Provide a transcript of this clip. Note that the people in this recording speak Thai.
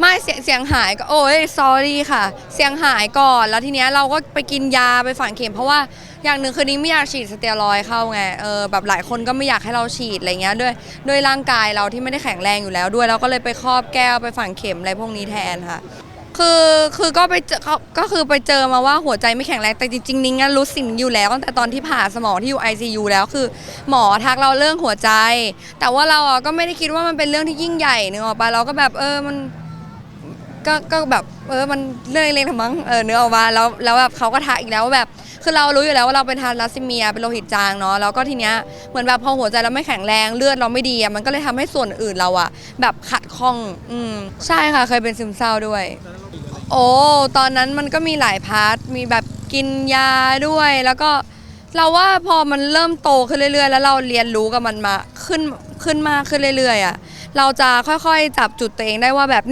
ไม่เสียงเสียงหายก็โอ้ย sorry ค่ะ เสียงหายก่อนแล้วทีเนี้ยเราก็ไปกินยาไปฝังเข็มเพราะว่าอย่างหนึ่งคือนิ้งไม่อยากฉีดสเตียรอยด์เข้าไงเออแบบหลายคนก็ไม่อยากให้เราฉีดอะไรเงี้ยด้วยด้วยร่างกายเราที่ไม่ได้แข็งแรงอยู่แล้วด้วยเราก็เลยไปครอบแก้วไปฝังเข็มอะไรพวกนี้แทนค่ะ คือคือก็ไปเจอเขาก็คือไปเจอมาว่าหัวใจไม่แข็งแรงแต่จริงๆนิ้งอะรู้สิ่งนี้อยู่แล้วตั้งแต่ตอนที่ผ่าสมองที่อยู่ ICU แล้วคือหมอทักเราเรื่องหัวใจ แต่ว่าเราอะก็ไม่ได้คิดว่ามันเป็นเรื่องที่ยิ่งใหญ่นึกออกปะเราก็แบบเออมัน ก็ก็แบบเออมันเรื่องเล็กๆทมั้งเออเนื้อออกมาแล้วแล้วแบบเขาก็ทักอีกแล้วว่าแบบคือเรารู้อยู่แล้วว่าเราเป็นทารัสซีเมียเป็นโลหิตจางเนาะแล้วก็ทีเนี้ยเหมือนแบบพอหัวใจเราไม่แข็งแรงเลือดเราไม่ดีอะมันก็เลยทำให้ส่วนอื่นเราอะแบบขัดข้องอืมใช่ค่ะเคยเป็นซึมเศร้าด้วย โอ้ตอนนั้นมันก็มีหลายพาร์ทมีแบบกินยาด้วย แล้วก็เราว่าพอมันเริ่มโตขึ้นเรื่อยๆ แล้วเราเรียนรู้กับมันมาขึ้นขึ้นมากขึ้นเรื่อยๆอะเราจะค่อยๆ จับจุดตัวเองได้ว่าแบบ